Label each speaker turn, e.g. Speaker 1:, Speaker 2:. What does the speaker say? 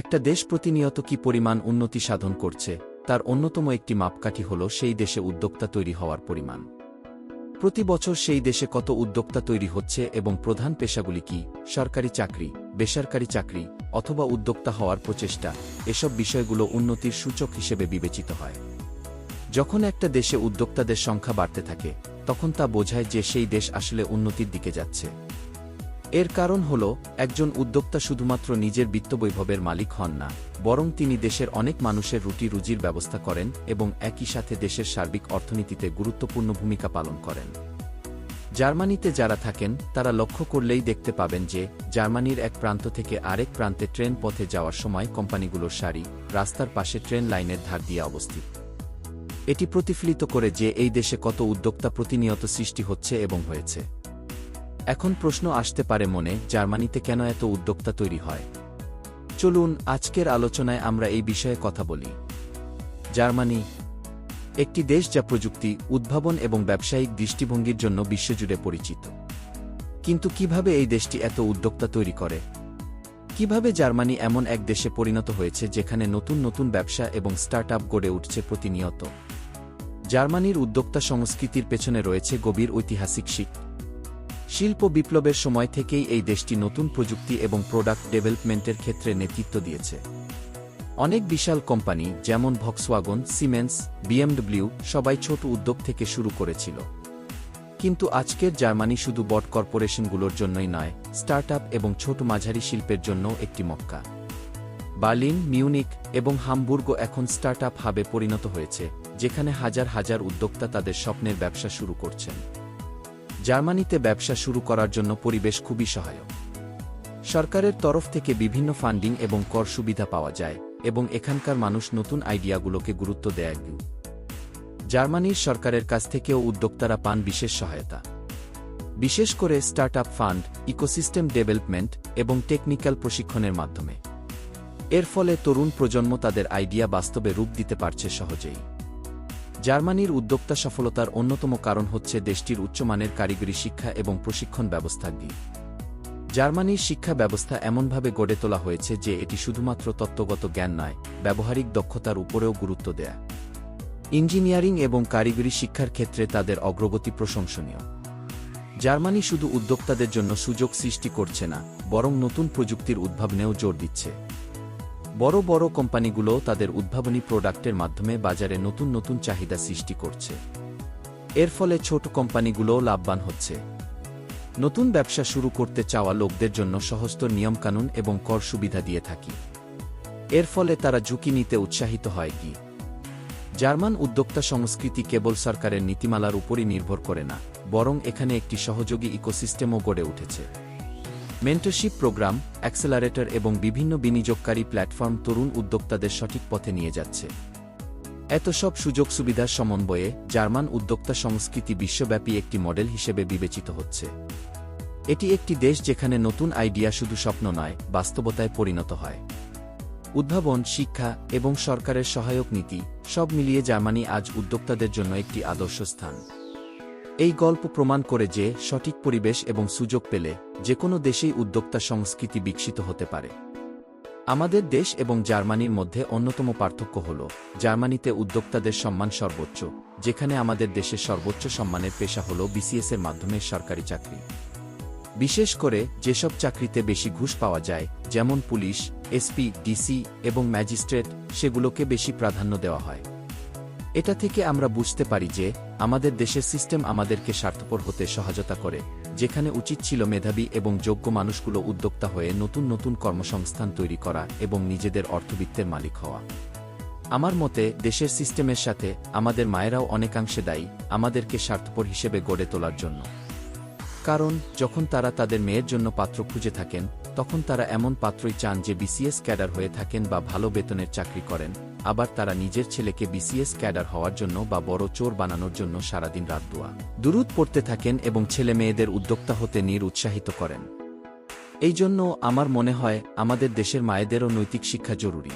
Speaker 1: একটা দেশ প্রতিনিয়ত কি পরিমাণ উন্নতি সাধন করছে, তার অন্যতম একটি মাপকাঠি হল সেই দেশে উদ্যোক্তা তৈরি হওয়ার পরিমাণ। প্রতি বছর সেই দেশে কত উদ্যোক্তা তৈরি হচ্ছে এবং প্রধান পেশাগুলি কি, সরকারি চাকরি, বেসরকারি চাকরি, অথবা উদ্যোক্তা হওয়ার প্রচেষ্টা, এসব বিষয়গুলো উন্নতির সূচক হিসেবে বিবেচিত হয়। যখন একটা দেশে উদ্যোক্তাদের সংখ্যা বাড়তে থাকে, তখন তা বোঝায় যে সেই দেশ আসলে উন্নতির দিকে যাচ্ছে। এর কারণ হল, একজন উদ্যোক্তা শুধুমাত্র নিজের বিত্তবৈভবের মালিক হন না, বরং তিনি দেশের অনেক মানুষের রুটি রুজির ব্যবস্থা করেন এবং একই সাথে দেশের সার্বিক অর্থনীতিতে গুরুত্বপূর্ণ ভূমিকা পালন করেন। জার্মানিতে যারা থাকেন, তারা লক্ষ্য করলেই দেখতে পাবেন যে, জার্মানির এক প্রান্ত থেকে আরেক প্রান্তে ট্রেন পথে যাওয়ার সময় কোম্পানিগুলোর সারি, রাস্তার পাশে ট্রেন লাইনের ধার দিয়ে অবস্থিত। এটি প্রতিফলিত করে যে, এই দেশে কত উদ্যোক্তা প্রতিনিয়ত সৃষ্টি হচ্ছে এবং হয়েছে। এখন প্রশ্ন আসতে পারে মনে, জার্মানিতে কেন এত উদ্যোক্তা তৈরি হয়? চলুন, আজকের আলোচনায় আমরা এই বিষয়ে কথা বলি। জার্মানি, একটি দেশ যা প্রযুক্তি, উদ্ভাবন এবং ব্যবসায়িক দৃষ্টিভঙ্গির জন্য বিশ্বজুড়ে পরিচিত। কিন্তু কীভাবে এই দেশটি এত উদ্যোক্তা তৈরি করে? কীভাবে জার্মানি এমন এক দেশে পরিণত হয়েছে যেখানে নতুন নতুন ব্যবসা এবং স্টার্ট আপ গড়ে উঠছে প্রতিনিয়ত? জার্মানির উদ্যোক্তা সংস্কৃতির পেছনে রয়েছে গভীর ঐতিহাসিক শিখ শিল্প বিপ্লবের সময় থেকেই এই দেশটি নতুন প্রযুক্তি এবং প্রোডাক্ট ডেভেলপমেন্টের ক্ষেত্রে নেতৃত্ব দিয়েছে। অনেক বিশাল কোম্পানি, যেমন ভক্সওয়াগন সিমেন্স বিএমডব্লিউ সবাই ছোট উদ্যোগ থেকে শুরু করেছিল। কিন্তু আজকের জার্মানি শুধু বট কর্পোরেশনগুলোর জন্যই নয় স্টার্ট এবং ছোট মাঝারি শিল্পের জন্য একটি মক্কা। বার্লিন মিউনিক এবং হামবুর্গ এখন স্টার্ট হাবে পরিণত হয়েছে, যেখানে হাজার হাজার উদ্যোক্তা তাদের স্বপ্নের ব্যবসা শুরু করছেন। জার্মানিতে ব্যবসা শুরু করার জন্য পরিবেশ খুবই সহায়ক। সরকারের তরফ থেকে বিভিন্ন ফান্ডিং এবং কর সুবিধা পাওয়া যায় এবং এখানকার মানুষ নতুন আইডিয়াগুলোকে গুরুত্ব দেয়। জার্মানির সরকারের কাছ থেকেও উদ্যোক্তারা পান বিশেষ সহায়তা। বিশেষ করে স্টার্ট ফান্ড, ইকোসিস্টেম ডেভেলপমেন্ট এবং টেকনিক্যাল প্রশিক্ষণের মাধ্যমে। এর ফলে তরুণ প্রজন্ম তাদের আইডিয়া বাস্তবে রূপ দিতে পারছে সহজেই। জার্মানির উদ্যোক্তা সফলতার অন্যতম কারণ হচ্ছে দেশটির উচ্চমানের কারিগরি শিক্ষা এবং প্রশিক্ষণ ব্যবস্থা দিয়ে জার্মানির শিক্ষা ব্যবস্থা এমনভাবে গড়ে তোলা হয়েছে যে এটি শুধুমাত্র তত্ত্বগত জ্ঞান নয়, ব্যবহারিক দক্ষতার উপরেও গুরুত্ব দেয়া। ইঞ্জিনিয়ারিং এবং কারিগরি শিক্ষার ক্ষেত্রে তাদের অগ্রগতি প্রশংসনীয়। জার্মানি শুধু উদ্যোক্তাদের জন্য সুযোগ সৃষ্টি করছে না, বরং নতুন প্রযুক্তির উদ্ভাবনেও জোর দিচ্ছে। বড় বড় কোম্পানিগুলো তাদের উদ্ভাবনী প্রোডাক্টের মাধ্যমে বাজারে নতুন নতুন চাহিদা সৃষ্টি করছে। এর ফলে ছোট কোম্পানিগুলোও লাভবান হচ্ছে। নতুন ব্যবসা শুরু করতে চাওয়া লোকদের জন্য সহস্ত নিয়মকানুন এবং কর সুবিধা দিয়ে থাকি। এর ফলে তারা ঝুঁকি নিতে উৎসাহিত হয় কি? জার্মান উদ্যোক্তা সংস্কৃতি কেবল সরকারের নীতিমালার উপরই নির্ভর করে না, বরং এখানে একটি সহযোগী ইকোসিস্টেমও গড়ে উঠেছে। মেন্টরশিপ প্রোগ্রাম অ্যাক্সেলারেটর এবং বিভিন্ন বিনিয়োগকারী প্ল্যাটফর্ম তরুণ উদ্যোক্তাদের সঠিক পথে নিয়ে যাচ্ছে। এত সব সুযোগ সুবিধার সমন্বয়ে জার্মান উদ্যোক্তা সংস্কৃতি বিশ্বব্যাপী একটি মডেল হিসেবে বিবেচিত হচ্ছে। এটি একটি দেশ যেখানে নতুন আইডিয়া শুধু স্বপ্ন নয়, বাস্তবতায় পরিণত হয়। উদ্ভাবন, শিক্ষা এবং সরকারের সহায়ক নীতি সব মিলিয়ে জার্মানি আজ উদ্যোক্তাদের জন্য একটি আদর্শ স্থান। এই গল্প প্রমাণ করে যে, সঠিক পরিবেশ এবং সুযোগ পেলে যে কোনো দেশেই উদ্যোক্তা সংস্কৃতি বিকশিত হতে পারে। আমাদের দেশ এবং জার্মানির মধ্যে অন্যতম পার্থক্য হল, জার্মানিতে উদ্যোক্তাদের সম্মান সর্বোচ্চ, যেখানে আমাদের দেশের সর্বোচ্চ সম্মানের পেশা হল বিসিএসের মাধ্যমে সরকারি চাকরি। বিশেষ করে, যেসব চাকরিতে বেশি ঘুষ পাওয়া যায়, যেমন পুলিশ এসপি ডিসি এবং ম্যাজিস্ট্রেট, সেগুলোকে বেশি প্রাধান্য দেওয়া হয়। এটা থেকে আমরা বুঝতে পারি যে, আমাদের দেশের সিস্টেম আমাদেরকে স্বার্থপর হতে সহায়তা করে, যেখানে উচিত ছিল মেধাবী এবং যোগ্য মানুষগুলো উদ্যোক্তা হয়ে নতুন নতুন কর্মসংস্থান তৈরি করা এবং নিজেদের অর্থবিত্তের মালিক হওয়া। আমার মতে, দেশের সিস্টেমের সাথে আমাদের মায়েরাও অনেকাংশে দায়ী, আমাদেরকে স্বার্থপর হিসেবে গড়ে তোলার জন্য। কারণ, যখন তারা তাদের মেয়ের জন্য পাত্র খুঁজে থাকেন তখন তারা এমন পাত্রই চান যে বিসিএস ক্যাডার হয়ে থাকেন বা ভালো বেতনের চাকরি করেন, আবার তারা নিজের ছেলেকে বিসিএস ক্যাডার হওয়ার জন্য বা বড় চোর বানানোর জন্য সারাদিন রাত দোয়া, দুরুদ পড়তে থাকেন এবং ছেলে মেয়েদের উদ্যোক্তা হতে নির উৎসাহিত করেন। এই জন্য আমার মনে হয়, আমাদের দেশের মায়েদেরও নৈতিক শিক্ষা জরুরি।